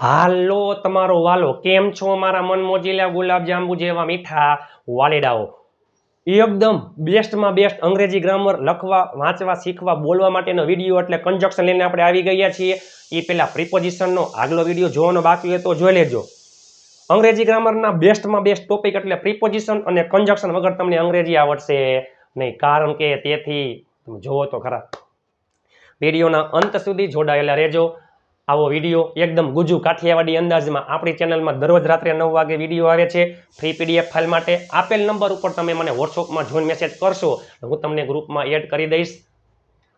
હાલો, તમારો વાલો, કેમ છો? મારા મન મોજીલા ગુલાબજાંબુ જેવા મીઠા વાલીડાઓ. એકદમ બેસ્ટમાં બેસ્ટ અંગ્રેજી ગ્રામર લખવા, વાંચવા, શીખવા, બોલવા માટેનો વીડિયો એટલે કન્જક્શન લઈને આપણે આવી ગયા છીએ. એ પહેલાં પ્રિપોઝિશનનો આગલો વીડિયો જોવાનો બાકી હોય તો જોઈ લેજો. અંગ્રેજી ગ્રામરના બેસ્ટમાં બેસ્ટ ટોપિક એટલે પ્રિપોઝિશન અને કન્જક્શન વગર તમને અંગ્રેજી આવડશે નહીં. કારણ કે તેથી, તમે જુઓ તો ખરા. વિડીયોના અંત સુધી જોડાયેલા રહેજો. આવો વીડિયો એકદમ ગુજુ કાઠિયાવાડી અંદાજમાં આપણી ચેનલમાં દરરોજ રાત્રે નવ વાગે વીડિયો આવે છે. ફ્રી પીડીએફ ફાઇલ માટે આપેલ નંબર ઉપર તમે મને વોટ્સઅપમાં જોઈન મેસેજ કરશો. હું તમને ગ્રુપમાં એડ કરી દઈશ.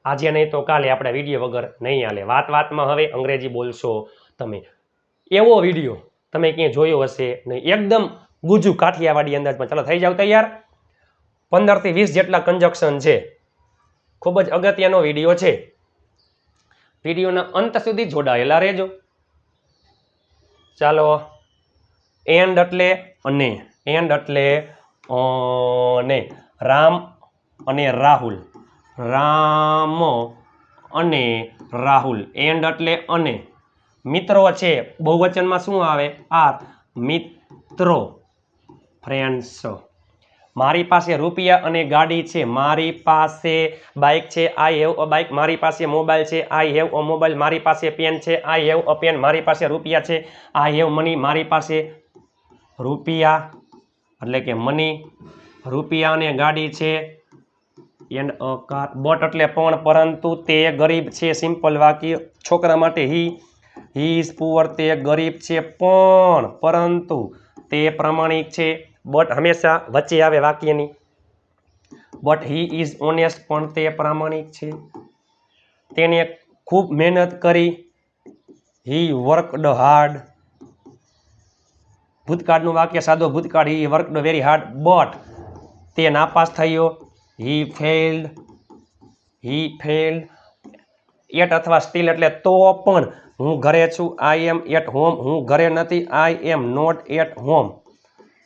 આજે નહીં તો કાલે આપણે વીડિયો વગર નહીં હાલે. વાત વાતમાં હવે અંગ્રેજી બોલશો તમે. એવો વીડિયો તમે ક્યાંય જોયો હશે નહીં. એકદમ ગુજુ કાઠિયાવાડી અંદાજમાં. ચાલો, થઈ જાવ તૈયાર? પંદરથી વીસ જેટલા કન્જક્શન છે. ખૂબ જ અગત્યનો વીડિયો છે. વિડીયોના અંત સુધી જોડાયેલા રહેજો. ચાલો એન્ડ એટલે અને એન્ડ એટલે અને રામ અને રાહુલ. રામ અને રાહુલ. એન્ડ એટલે અને. મિત્રો છે, બહુવચનમાં શું આવે? આર, મિત્રો. ફ્રેન્ડ્સ. મારી પાસે રૂપિયા અને ગાડી છે. મારી પાસે બાઇક છે. આઈ હેવ અ બાઇક મારી પાસે મોબાઈલ છે. I have a mobile. મારી પાસે પેન છે. આઈ હેવ અ પેન મારી પાસે રૂપિયા છે. આઈ હેવ મની મારી પાસે રૂપિયા, એટલે કે મની રૂપિયા અને ગાડી છે. એન્ડ અ કાર બટ એટલે પણ, પરંતુ તે ગરીબ છે. સિમ્પલ વાક્ય. છોકરા માટે હી હી ઇઝ પુઅર તે ગરીબ છે. પણ, પરંતુ તે પ્રમાણિક છે. બટ હંમેશા વચ્ચે આવે વાક્યની. બટ હી ઇઝ ઓનેસ્ટ, પણ તે પ્રામાણિક છે. તેને ખૂબ મહેનત કરી. હી વર્કડ હાર્ડ. ભૂતકાળનું વાક્ય સાદો ભૂતકાળ, he worked very hard, but તે નાપાસ થયો. He failed he failed at અથવા સ્ટીલ એટલે તો પણ હું ઘરે છું. આઈ એમ એટ હોમ, હું ઘરે નથી. I am not at home.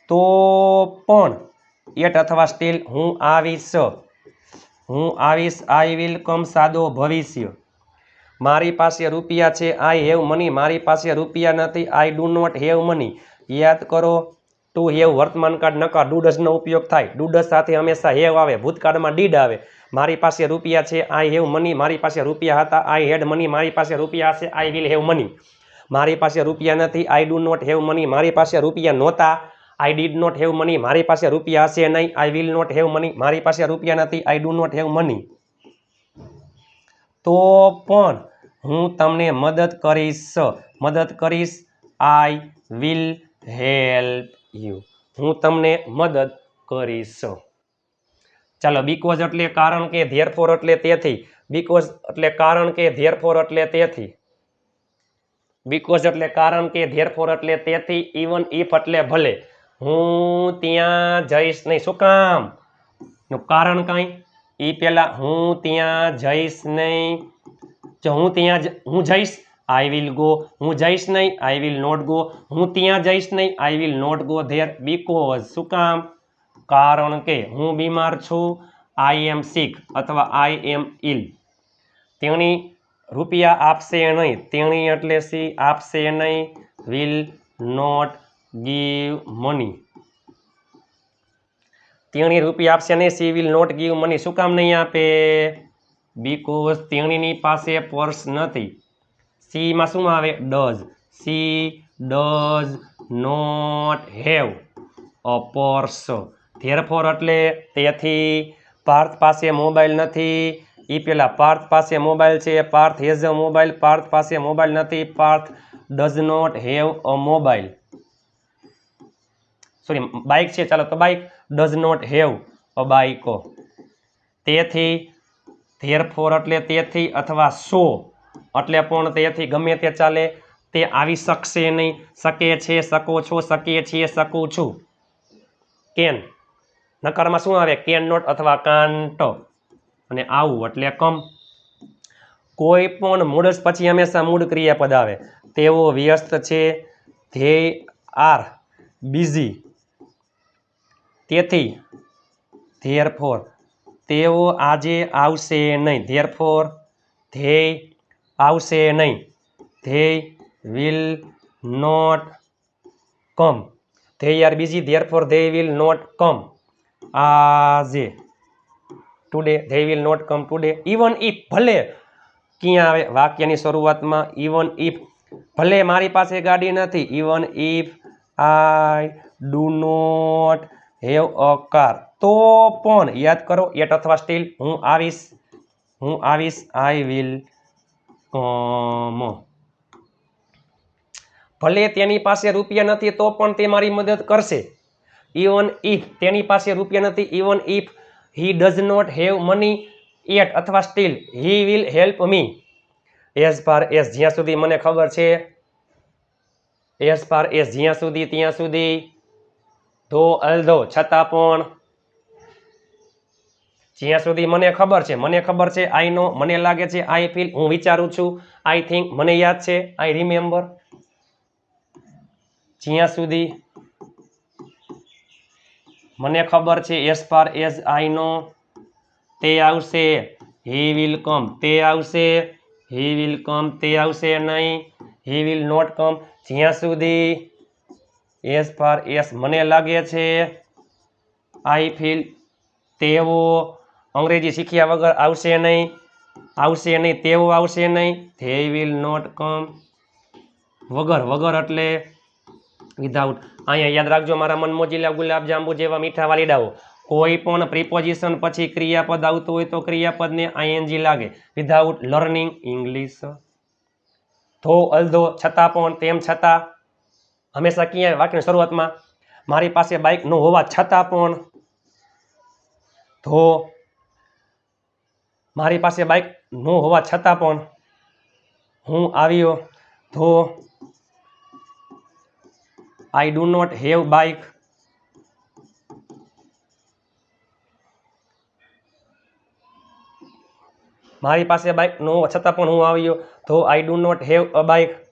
તો પણ એટ અથવા સ્ટીલ, હું આવીશ. હું આવીશ આઈ વિલ કમ સાદો ભવિષ્ય. મારી પાસે રૂપિયા છે આઈ હેવ મની મારી પાસે રૂપિયા નથી I do not have money યાદ કરો ટુ હેવ વર્તમાન કાળ નકાર ડુડસનો ઉપયોગ થાય. ડુડસ સાથે હંમેશા હેવ આવે, ભૂતકાળમાં ડીડ આવે. મારી પાસે રૂપિયા છે આઈ હેવ મની મારી પાસે રૂપિયા હતા આઈ હેડ મની મારી પાસે રૂપિયા હશે આઈ વિલ હેવ મની મારી પાસે રૂપિયા નથી I do not have money મારી પાસે રૂપિયા નહોતા I did not have money મારી પાસે રૂપિયા હશે નહીં. I will not have money મારી પાસે રૂપિયા નથી. I do not have money તો પણ હું તમને મદદ કરીશ. મદદ કરીશ. આઈ વિલ હેલ્પ યુ હું તમને મદદ કરીશ. ચાલો બીકોઝ એટલે કારણ કે ધેરફોર એટલે તેથી. બીકોઝ એટલે કારણ કે ધેરફોર એટલે તેથી. બીકોઝ એટલે કારણ કે ધેરફોર એટલે તેથી ઇવન ઇફ એટલે ભલે. હું ત્યાં જઈશ નહીં. શું કામ? નું કારણ કાંઈ? એ પહેલાં હું ત્યાં જઈશ નહીં. જો હું ત્યાં હું જઈશ આઈ વિલ ગો હું જઈશ નહીં આઈ વિલ નોટ ગો હું ત્યાં જઈશ નહીં I will not go there because શું કામ? કારણ કે હું બીમાર છું. આઈ એમ સિક અથવા આઈ એમ ઇલ તેણી રૂપિયા આપશે નહીં. તેણી એટલે સી આપશે નહીં. Will not give money. તેણી રૂપિયા આપશે નહીં she will not give money. શું કામ નહીં આપે? બીકોઝ તેણીની પાસે પર્સ નથી. સીમાં શું આવે? Does she does not have a purse therefore એટલે તેથી પાર્થ પાસે મોબાઈલ નથી. એ પેલા પાર્થ પાસે મોબાઈલ છે. Parth has a mobile Parth પાસે મોબાઈલ નથી. Parth does not have a mobile sorry bike છે. ચાલો, તો bike does not have a બાઇકો તેથી ધેરફોર એટલે તેથી અથવા સો એટલે પણ તેથી, ગમે તે ચાલે, તે આવી શકશે નહીં. શકે છે, શકો છો શકીએ છીએ શકું છું. કેન નકારમાં શું આવે? કેન નોટ અથવા કાન્ટ અને આવું એટલે કમ કોઈ પણ મૂળ પછી હંમેશા મૂળ ક્રિયાપદ આવે. તેઓ વ્યસ્ત છે. ધે આર બિઝી તેથી ધેરફોર તેઓ આજે આવશે નહીં ધેરફોર ધ્યેય આવશે નહીં they will not come they are busy therefore they will not come આજે today they will not come today even if ભલે ક્યાં આવે વાક્યની શરૂઆતમાં even if ભલે મારી પાસે ગાડી નથી even if I do not have a car તો પણ યાદ કરો એટ અથવા સ્ટીલ, હું આવીશ હું આવીશ આઈ વિલ કમ ભલે તેની પાસે રૂપિયા નથી, તો પણ તે મારી મદદ કરશે. ઇવન ઇફ તેની પાસે રૂપિયા નથી even if he does not have money at અથવા still he will help me as far as જ્યાં સુધી મને ખબર છે એઝ ફાર એઝ જ્યાં સુધી, ત્યાં સુધી. ધો અલધો છતાં પણ જ્યાં સુધી મને ખબર છે, મને ખબર છે આઈ નો મને લાગે છે આઈ ફીલ હું વિચારું છું આઈ થિંક મને યાદ છે આઈ રિમેમ્બર જ્યાં સુધી મને ખબર છે as far as I know તે આવશે હી વિલ કમ તે આવશે હી વિલ કમ તે આવશે નહીં હી વિલ નોટ કમ જ્યાં સુધી એઝ ફાર એસ મને લાગે છે. આઈ ફીલ તેઓ અંગ્રેજી શીખ્યા વગર આવશે નહીં. આવશે નહીં તેઓ આવશે નહીં. ધે વિલ નોટ કમ વગર વગર એટલે વિધાઉટ અહીંયા યાદ રાખજો, મારા મનમોજીલા ગુલાબ ગુલાબજાંબુ જેવા મીઠા વાલીડાઓ કોઈ પણ પ્રિપોઝિશન પછી ક્રિયાપદ આવતું હોય તો ક્રિયાપદને આઈએનજી લાગે. Without learning English though although, છતાં પણ, તેમ છતાં હંમેશા ક્યાંય વાક્યની શરૂઆતમાં, મારી પાસે બાઇક ન હોવા છતાં પણ ધો. મારી પાસે બાઇક ન હોવા છતાં પણ હું આવ્યો. Though. I do not have bike મારી પાસે બાઇક ન હોવા છતાં પણ હું આવ્યો. Though I do not have a bike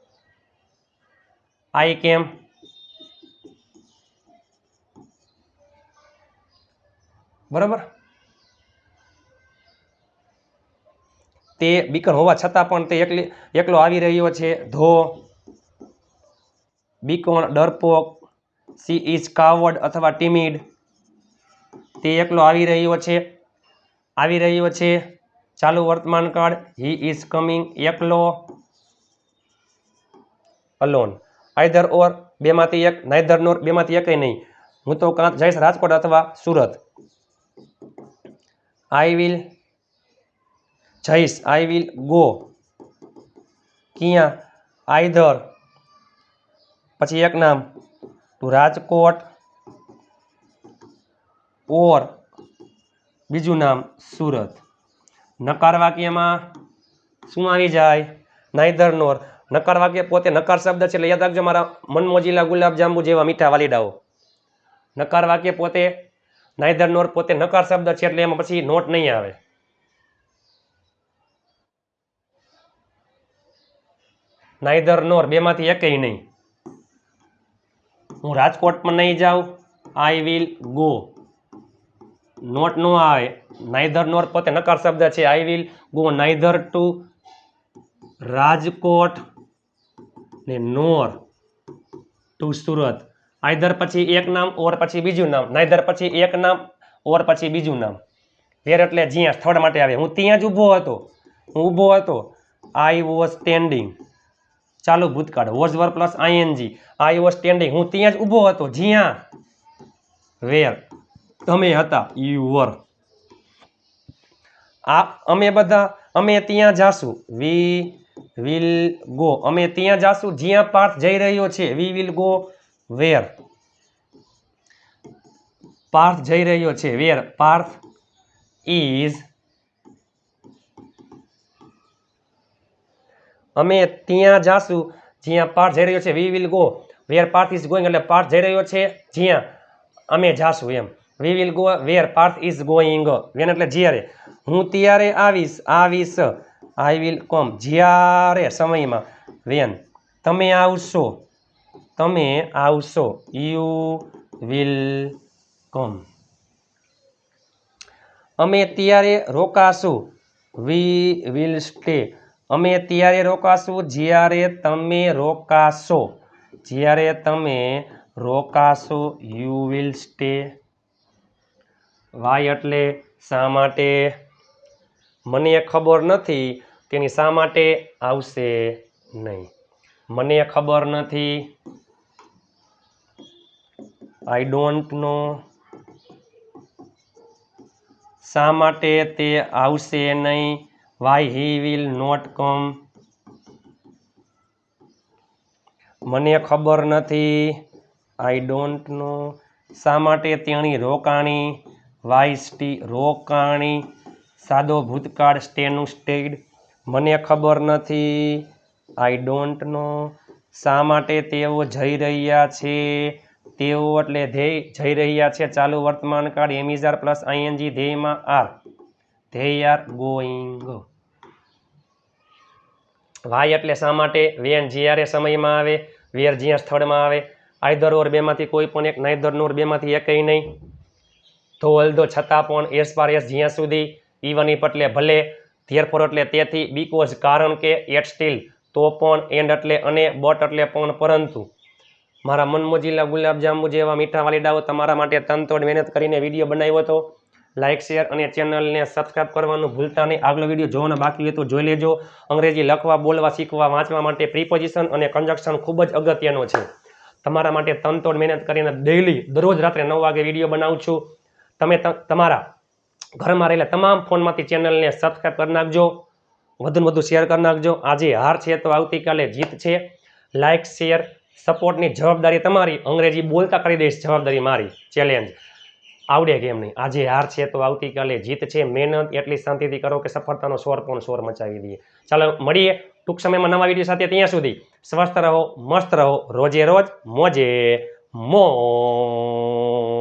I came બરાબર? તે બીકર હોવા છતાં પણ તે એકલી એકલો આવી રહ્યો છે. ધો. બીકોણ, ડરપોક, સી ઇઝ કાવડ અથવા ટીમિડ. તે એકલો આવી રહ્યો છે. આવી રહ્યો છે. ચાલુ વર્તમાન કાળ. He is coming. એકલો. અલોન. આઈધર ઓર બેમાંથી એક નાઈધર નોર બેમાંથી એકય નહીં. હું તો કાં જઈશ રાજકોટ અથવા સુરત. આઈ વિલ જઈશ. આઈ વિલ ગો ક્યાં? આઈધર. પછી એક નામ. ટુ રાજકોટ. ઓર બીજું નામ સુરત. નકાર વાક્યમાં શું આવી જાય? નાઈધર નોર. નકાર વાક્ય પોતે નકાર શબ્દ છે, એટલે યાદ રાખજો મારા મનમોજીલા ગુલાબ જાંબુ જેવા મીઠા વાલીડાઓ. નકાર વાક્ય પોતે નાયધર નોર પોતે નકાર શબ્દ છે, એટલે એમાં પછી નોટ નહીં આવે. નાયધર નોર બેમાંથી એકેય નહીં. હું રાજકોટમાં નહીં જાઉં આઈ વિલ ગો નોટ નો આવે. નાઈધર નોર પોતે નકાર શબ્દ છે I will go neither to Rajkot. ને નોર. ટુ સુરત. આઈધર પછી એક નામ, ઓર પછી બીજું નામ. નાઈધર પછી એક નામ, ઓર પછી બીજું નામ. વેર એટલે જ્યાં સ્થળ માટે આવે. હું ત્યાં જ ઊભો હતો. હું ઊભો હતો. આઈ વોઝ સ્ટેન્ડિંગ ચાલુ ભૂતકાળ. Was were plus ING I was standing હું ત્યાં જ ઊભો હતો. જ્યાં? વેર તમે હતા. યુ વર આ અમે બધા, અમે ત્યાં જાશું. વી વિલ ગો અમે ત્યાં જાશું, જ્યાં પાર્થ જઈ રહ્યો છે. We will go where Parth જઈ રહ્યો છે. વેર પાર્થ ઇઝ અમે ત્યાં જાશું, જ્યાં પાર્થ જઈ રહ્યો છે. We will go where Parth is going એટલે પાર્થ જઈ રહ્યો છે. જ્યાં અમે જાશું એમ. We will go where Parth is going when એટલે જ્યારે? હું ત્યારે આવીશ આવીશ. આઈ વિલ કોમ જ્યારે સમયમાં. વેન તમે આવશો. તમે આવશો. યુ વિલ કોમ અમે ત્યારે રોકાશું. વી વિલ સ્ટે અમે ત્યારે રોકાશું. જ્યારે તમે રોકાશો. જ્યારે તમે રોકાશો યુ વિલ સ્ટે વાય એટલે શા માટે? મને ખબર નથી તેની શા માટે આવશે નહીં. મને ખબર નથી. આઈ ડોન્ટ નો શા માટે તે આવશે નહીં. Why he will not come મને ખબર નથી. આઈ ડોન્ટ નો શા માટે તેણી રોકાણી? વાય સ્ટી રોકાણી? સાદો ભૂતકાળ સ્ટેનું સ્ટેડ મને ખબર નથી. આઈ ડોન્ટ નો શા માટે તેઓ જઈ રહ્યા છે? તેઓ એટલે ધ્યેય જઈ રહ્યા છે. ચાલુ વર્તમાન કાળ am is are plus ING ધ્યેયમાં are. They are going why એટલે શા માટે? વેન જ્યારે સમયમાં આવે વેર જ્યાં સ્થળમાં આવે. આઈધર ઓર બેમાંથી કોઈ પણ એક નાઈધર નોર બેમાંથી એકય નહીં. ધો અલધો છતાં પણ એસ પાર એસ જ્યાં સુધી ઇવન ઇફ એટલે ભલે ધેરફોર એટલે તેથી બીકોઝ કારણ કે એટ સ્ટીલ તો પણ એન્ડ એટલે અને બટ એટલે પણ, પરંતુ મારા મનમોજીલા ગુલાબજાંબુ જેવા મીઠા વાલીડાઓ તમારા માટે તનતોડ મહેનત કરીને વીડિયો બનાવ્યો હતો. લાઇક શેર અને ચેનલને સબસ્ક્રાઇબ કરવાનું ભૂલતા નહીં. આગલો વીડિયો જોવાનો બાકી હોય તો જોઈ લેજો. અંગ્રેજી લખવા, બોલવા, શીખવા, વાંચવા માટે પ્રિપોઝિશન અને કન્જક્શન ખૂબ જ અગત્યનો છે. તમારા માટે તનતોડ મહેનત કરીને ડેઈલી દરરોજ રાત્રે નવ વાગે વીડિયો બનાવું છું. તમે તમારા ઘરમાં રહેલા તમામ ફોનમાંથી ચેનલને સબસ્ક્રાઈબ કરી નાખજો. વધુને વધુ શેર કરી નાખજો. આજે હાર છે તો આવતીકાલે જીત છે. લાઇક શેર સપોર્ટની જવાબદારી તમારી. અંગ્રેજી બોલતા કરી દઈશ જવાબદારી મારી. ચેલેન્જ આવડે કેમ નહીં? આજે હાર છે તો આવતીકાલે જીત છે. મહેનત એટલી શાંતિથી કરો કે સફળતાનો સ્વર પણ સ્વર મચાવી દઈએ. ચાલો, મળીએ ટૂંક સમયમાં નવા વીડિયો સાથે ત્યાં સુધી. સ્વસ્થ રહો, મસ્ત રહો. રોજે રોજ મોજે મોજ.